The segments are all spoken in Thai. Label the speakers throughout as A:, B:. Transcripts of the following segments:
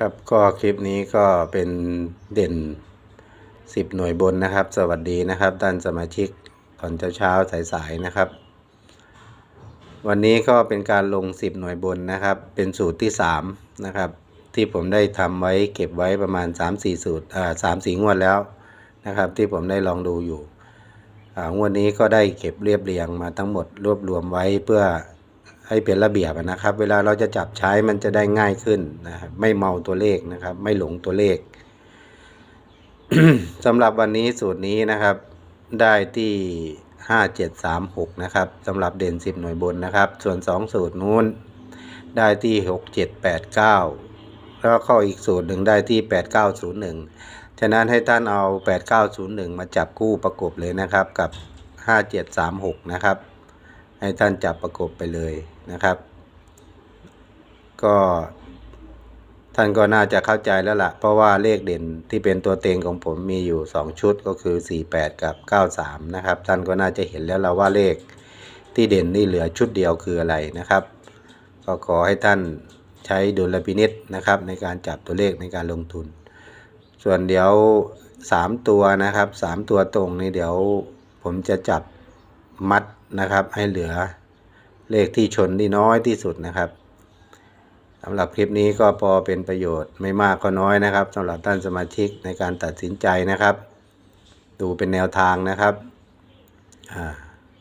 A: ครับก็คลิปนี้ก็เป็นเด่น 10 หน่วยบนนะครับ สวัสดีนะครับท่านสมาชิกตอนเช้าๆสายๆนะครับ วันนี้ก็เป็นการลง 10 หน่วยบนนะครับ เป็นสูตรที่ 3 นะครับ ที่ผมได้ทำไว้เก็บไว้ประมาณ 3-4 สูตรอ่าสามสี่งวดแล้วนะครับ ที่ผมได้ลองดูอยู่อ่างวดนี้ก็ได้เก็บเรียบเรียงมาทั้งหมดรวบรวมไว้เพื่อ ให้เป็นระเบียบนะครับ เวลาเราจะจับใช้มันจะได้ง่ายขึ้นนะครับไม่เมาตัวเลขนะครับ ไม่หลงตัวเลขสำหรับวันนี้สูตรนี้นะครับ ได้ที่5736นะครับสำหรับเด่น10หน่วยบนนะครับ ส่วน2สูตรนู้น ได้ที่6789แล้วก็อีกสูตรหนึ่งได้ที่8901ฉะนั้นให้ท่านเอา8901มาจับคู่ประกบเลยนะครับ กับ5736นะครับ ให้ท่านจับประกบไปเลย นะครับ ก็ท่านก็น่าจะเข้าใจแล้วละ่ะ เพราะว่าเลขเด่นที่เป็นตัวเต็งของผมมีอยู่ 2 ชุดก็คือ 48 กับ 93 นะครับ ท่านก็น่าจะเห็นแล้วละว่าเลขที่เด่นนี่เหลือชุดเดียวคืออะไรนะครับ ก็ขอให้ท่านใช้ดุลพินิษนะครับในการจับตัวเลขในการลงทุน ส่วนเดี๋ยว 3 ตัวนะครับ 3 ตัวตรงนี่เดี๋ยวผมจะจับมัดนะครับให้เหลือ เลขที่ชนที่น้อยที่สุดนะครับสำหรับคลิปนี้ก็พอเป็นประโยชน์ไม่มากก็น้อยนะครับสำหรับท่านสมาชิกในการตัดสินใจนะครับ ดูเป็นแนวทางนะครับ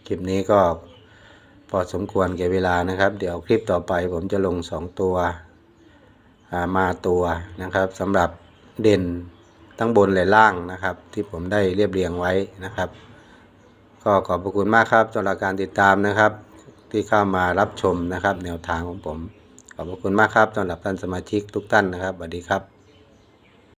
A: คลิปนี้ก็พอสมควรแก่เวลานะครับ เดี๋ยวคลิปต่อไปผมจะลง 2 ตัวามาตัวนะครับสำหรับเด่นทั้งบนและล่างนะครับ ที่ผมได้เรียบเรียงไว้นะครับ ก็ขอบพระคุณมากครับสำหรับการติดตามนะครับ ที่เข้ามารับชมนะครับ แนวทางของผม ขอบพระคุณมากครับสำหรับท่านสมาชิกทุกท่านนะครับสวัสดีครับ